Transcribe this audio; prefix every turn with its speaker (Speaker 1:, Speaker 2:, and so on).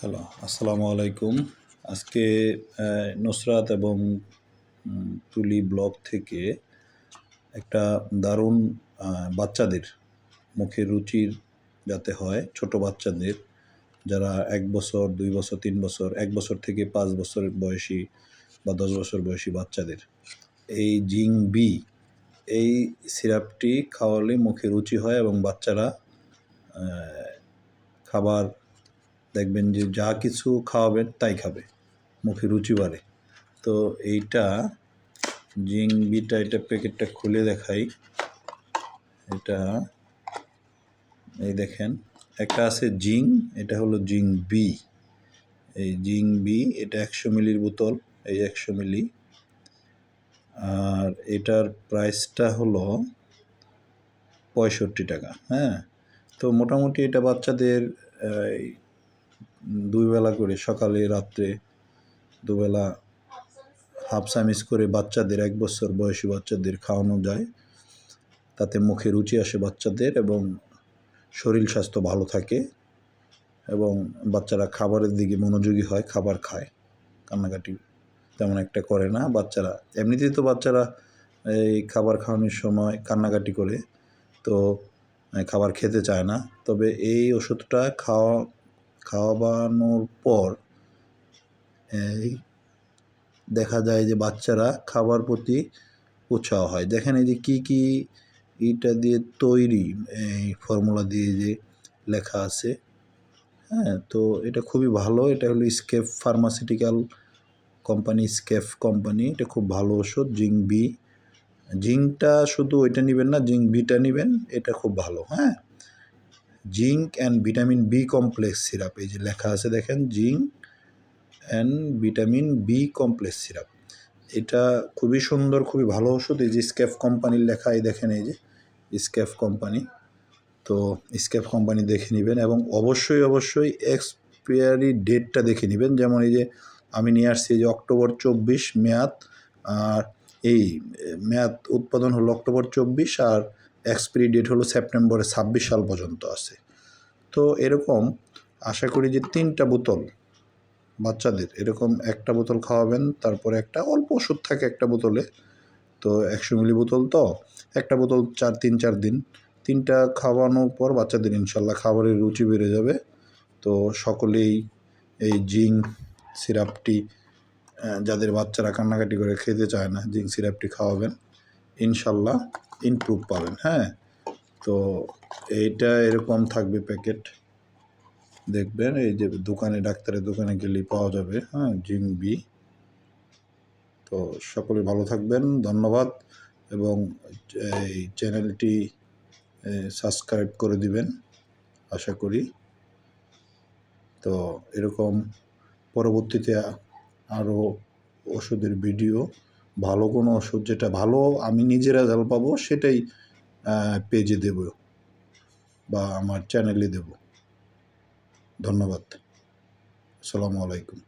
Speaker 1: Hello, আসসালামু আলাইকুম। আজকে নুসরাত এবং তুলি ব্লগ থেকে একটা দারুণ বাচ্চাদের মুখের রুচির যাতে হয়, ছোট বাচ্চাদের যারা এক বছর, দুই বছর, তিন বছর, এক বছর থেকে পাঁচ বছর বয়সী বা দশ বছর বয়সী বাচ্চাদের এই জিং বি, এই সিরাপটি খাওয়ালে মুখে রুচি হয় এবং বাচ্চারা খাবার দেখবেন যে যা কিছু খাওয়াবেন তাই খাবে, মুখে রুচি বাড়ে। তো এইটা জিং বিটা, এটা প্যাকেটটা খুলে দেখাই। এটা এই দেখেন, একটা আছে জিং, এটা হলো জিং বি। এই জিং বি, এটা একশো মিলির বোতল, এই একশো মিলি। আর এটার প্রাইসটা হলো পঁয়ষট্টি টাকা হ্যাঁ? তো মোটামুটি এটা বাচ্চাদের এই, দুই বেলা করে সকালে রাত্রে দুবেলা হাফ চামিচ করে বাচ্চাদের এক বছর বয়সী বাচ্চাদের খাওয়ানো যায়। তাতে মুখে রুচি আসে বাচ্চাদের এবং শরীর স্বাস্থ্য ভালো থাকে এবং বাচ্চারা খাবারের দিকে মনোযোগী হয় খাবার খায়। কান্নাকাটি তেমন একটা করে না। বাচ্চারা এমনিতেই তো বাচ্চারা এই খাবার খাওয়ানোর সময় কান্নাকাটি করে তো খাবার খেতে চায় না। তবে এই ওষুধটা খাওয়া খাওয়ানোর পর, এই দেখা যায় যে বাচ্চারা খাবার প্রতি উৎসাহ হয়। দেখেন এই যে কী কী এইটা দিয়ে তৈরি, এই ফর্মুলা দিয়ে যে লেখা আছে হ্যাঁ তো এটা খুবই ভালো। এটা হলো স্কেপ ফার্মাসিউটিক্যাল কোম্পানি, স্কেফ কোম্পানি। এটা খুব ভালো ওষুধ জিং বি। জিঙ্কটা শুধু ওইটা নেবেন না জিঙ্ক বিটা নেবেন, এটা খুব ভালো হ্যাঁ। Zinc and vitamin B complex syrup. এই যে লেখা আছে দেখেন, zinc and vitamin B complex syrup. এটা খুবই সুন্দর, খুবই ভালো ওষুধ। এই যে স্ক্যাফ কোম্পানির লেখা, এই দেখেন এই যে স্ক্যাফ কোম্পানি। তো স্ক্যাফ কোম্পানি দেখে নেবেন এবং অবশ্যই অবশ্যই এক্সপায়ারি ডেটটা দেখে নেবেন। যেমন এই যে আমি নিয়ে আসছি যে অক্টোবর চব্বিশ মেয়াদ, আর এই মেয়াদ উৎপাদন হলো অক্টোবর চব্বিশ, আর এক্সপায়ারি ডেট হলো সেপ্টেম্বর ছাব্বিশ সাল পর্যন্ত আছে। তো এরকম আশা করি যে তিনটা বোতল বাচ্চাদের এরকম একটা বোতল খাওয়াবেন, তারপরে একটা অল্প ওষুধ থাকে একটা বোতলে, তো একশো মিলি বোতল তো, একটা বোতল চার, তিন, চার দিন, তিনটা খাওয়ানোর পর বাচ্চাদের ইনশাল্লাহ খাবারের রুচি বেড়ে যাবে। তো সকলেই এই জিং সিরাপটি যাদের বাচ্চারা কান্নাকাটি করে খেতে চায় না জিং সিরাপটি খাওয়াবেন। ইনশাল্লাহ ইমপ্রুভ পাবেন হ্যাঁ? তো এইটা এরকম থাকবে প্যাকেট দেখবেন, এই যে দোকানে, ডাক্তারের দোকানে গেলেই পাওয়া যাবে হ্যাঁ জিং বি। তো সকলে ভালো থাকবেন, ধন্যবাদ, এবং এই চ্যানেলটি সাবস্ক্রাইব করে দিবেন, আশা করি। তো এরকম পরবর্তীতে আরও ওষুধের ভিডিও ভালো কোনো ওষুধ যেটা ভালো আমি নিজে রেজাল্ট পাবো সেটাই পেজে দেব বা আমার চ্যানেলে দেব। ধন্যবাদ। আসসালামু আলাইকুম।